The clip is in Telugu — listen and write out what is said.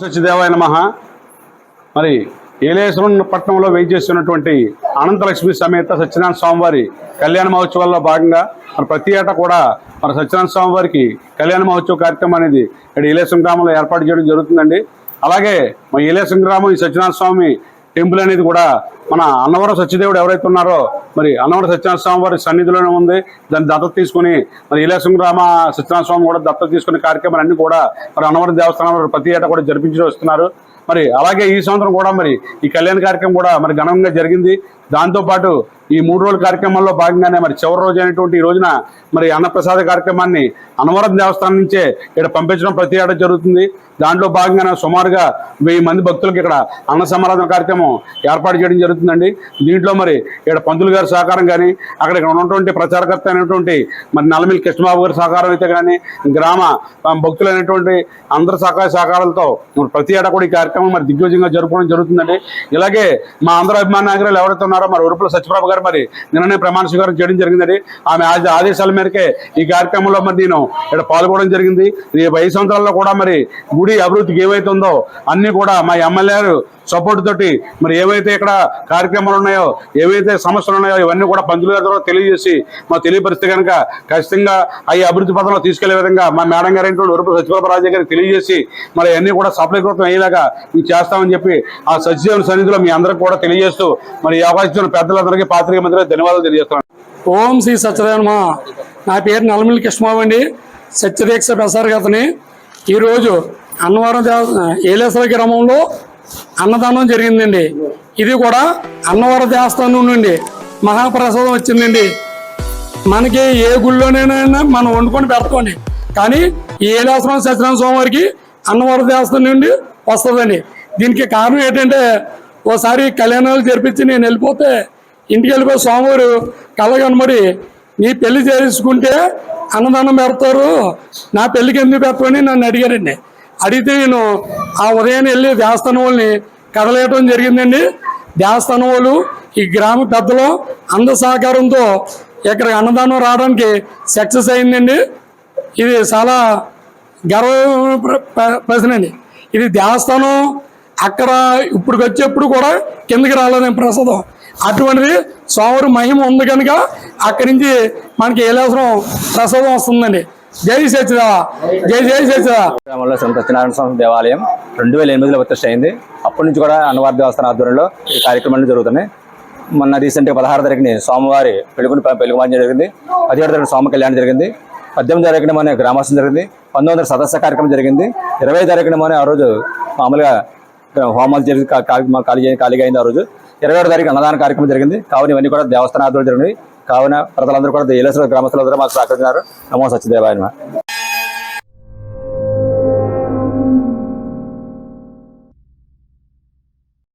సచిదేవాయ నమ. మరి ఏలేశ్వరం పట్టణంలో వేయించేస్తున్నటువంటి అనంతలక్ష్మి సమేత సత్యనారాయణ స్వామివారి కళ్యాణ మహోత్సవాల్లో భాగంగా మరి ప్రతి ఏటా కూడా మన సత్యనారాయణ స్వామి వారికి కళ్యాణ మహోత్సవ కార్యక్రమం అనేది ఇక్కడ ఏలేశ్వరం గ్రామంలో ఏర్పాటు చేయడం జరుగుతుందండి. అలాగే మా ఏలేశ్వరం గ్రామం ఈ సత్యనారాయణ స్వామి టెంపుల్ అనేది కూడా మన అన్నవరం సత్యదేవుడు ఎవరైతే ఉన్నారో మరి అన్నవరం సత్యనారాయణ స్వామి వారి సన్నిధిలోనే ఉంది. దాన్ని దత్తత తీసుకుని మరి ఇలాసం రామ సత్యనారాయణ స్వామి కూడా దత్తత తీసుకునే కార్యక్రమాలన్నీ కూడా మరి అన్నవరం దేవస్థానం ప్రతి ఏటా కూడా జరిపించి వస్తున్నారు. మరి అలాగే ఈ సంవత్సరం కూడా మరి ఈ కళ్యాణ కార్యక్రమం కూడా మరి ఘనంగా జరిగింది. దాంతోపాటు ఈ మూడు రోజుల కార్యక్రమంలో భాగంగానే మరి చివరి రోజు అయినటువంటి ఈ రోజున మరి అన్నప్రసాద కార్యక్రమాన్ని అన్నవరం దేవస్థానం నుంచే ఇక్కడ పంపించడం ప్రతి ఏటా జరుగుతుంది. దాంట్లో భాగంగానే సుమారుగా వెయ్యి మంది భక్తులకు ఇక్కడ అన్న సమారాధన కార్యక్రమం ఏర్పాటు చేయడం జరుగుతుందండి. దీంట్లో మరి ఇక్కడ పంతులు గారి సహకారం కానీ అక్కడ ఇక్కడ ఉన్నటువంటి ప్రచారకర్త అయినటువంటి మరి నల్లమిల్లి కృష్ణబాబు గారి సహకారం అయితే కానీ గ్రామ భక్తులు భక్తులైనటువంటి అందరి సహకార సహకారాలతో ప్రతి ఏటా కూడా ఈ కార్యక్రమం మరి దిగ్విజయంగా జరుపుకోవడం జరుగుతుందండి. ఇలాగే మా అందరూ అభిమాన నాయకులు ఎవరైతే ఉన్నారో మరి ఉరుపుల సత్యప్రభ గారు మరి నిన్ననే ప్రమాణ స్వీకారం చేయడం జరిగిందండి. ఆమె ఆదేశాల మేరకే ఈ కార్యక్రమంలో మరి నేను ఇక్కడ పాల్గొనడం జరిగింది. ఈ ఐదు సంవత్సరాల్లో కూడా మరి గుడి అభివృద్ధికి ఏవైతే ఉందో అన్ని కూడా మా ఎమ్మెల్యేలు సపోర్ట్ తోటి మరి ఏవైతే ఇక్కడ కార్యక్రమాలు ఉన్నాయో ఏవైతే సమస్యలు ఉన్నాయో ఇవన్నీ కూడా పంతులు గారి ద్వారా తెలియజేసి మా తెలియపరిస్తే కనుక ఖచ్చితంగా అవి అభివృద్ధి పథంలో తీసుకెళ్ళే విధంగా మా మేడం గారు అయినటువంటి ఉరుపు సత్యప్రభరాజు గారికి తెలియజేసి మరి అన్ని కూడా సఫలీకృతం అయ్యేలాగా మేము చేస్తామని చెప్పి ఆ సత్యదేవుని సన్నిధిలో మీ అందరికి కూడా తెలియజేస్తూ మరి ఈ అవకాశం పెద్దలందరికీ పాత్రిక మంత్రి ధన్యవాదాలు తెలియజేస్తున్నాను. ఓం శ్రీ సత్యనారాయణ నా పేరు నల్లమిల్లి కృష్ణబాబు అండి సత్యదీక్ష ప్రసారగతని ఈరోజు అన్నవరం ఏలేశ్వర గ్రామంలో అన్నదానం జరిగిందండి. ఇది కూడా అన్నవరం దేవస్థానం నుండి మహాప్రసాదం వచ్చిందండి. మనకి ఏ గుళ్ళోనైనా మనం వండుకొని పెడతామండి. కానీ ఈ ఏలేశ్వరం సత్యనారాయణ స్వామి వారికి అన్నవరం దేవస్థానం నుండి వస్తుందండి. దీనికి కారణం ఏంటంటే ఓసారి కళ్యాణాలు జరిపించి నేను వెళ్ళిపోతే ఇంటికి వెళ్ళిపోయి స్వామివారు కళ్ళ కనబడి నీ పెళ్ళి చేసుకుంటే అన్నదానం పెడతారు. నా పెళ్ళికి ఎందుకు పెట్టమని నన్ను అడిగారండి. అడిగితే నేను ఆ ఉదయం వెళ్ళి దేవస్థానం వాళ్ళని కదలేయటం జరిగిందండి. దేవస్థానం వాళ్ళు ఈ గ్రామ పెద్దలు అంద సహకారంతో ఇక్కడ అన్నదానం రావడానికి సక్సెస్ అయిందండి. ఇది చాలా గర్వ ప్ర- ప్రశ్న అండి. ఇది దేవస్థానం అక్కడ ఇప్పుడు వచ్చేప్పుడు కూడా కిందకి రాలేదని ప్రసాదం. అటువంటిది సోమరు మహిమ ఉంది కనుక అక్కడి నుంచి మనకి ఏలేశ్వరం ప్రసాదం వస్తుందండి. జై సచిదా జై జై సత్యదా గ్రామంలో శ్రీ సత్యనారాయణ స్వామి దేవాలయం రెండు వేల ఎనిమిదిలో ప్రతిష్ట అయింది. అప్పటి నుంచి కూడా అన్నవారి దేవస్థానం ఆధ్వర్యంలో ఈ కార్యక్రమాలు జరుగుతున్నాయి. మొన్న రీసెంట్గా పదహారు తారీఖుని స్వామివారి పెళ్ళికుని పెళ్ళిమాన్ జరిగింది. పదిహేడు తారీఖు స్వామి కళ్యాణం జరిగింది. పద్దెనిమిది తారీఖున మన గ్రామస్థం జరిగింది. పంతొమ్మిది సదస్య కార్యక్రమం జరిగింది. ఇరవై తారీఖున మన ఆ రోజు మామూలుగా హోమాలు జరిగి కా- మా ఖాళీ ఖాళీగా అయింది ఆ రోజు ఇరవై ఏడు తారీఖు అన్నదాన కార్యక్రమం జరిగింది. కావున ఇవన్నీ కూడా దేవస్థానాలు ఆధ్వర్యంలో జరిగినాయి కావున ప్రజలందరూ కూడా ఏలేశ్వర గ్రామస్తులందరూ మాకు సహకరించారు నమో సత్యదేవాయన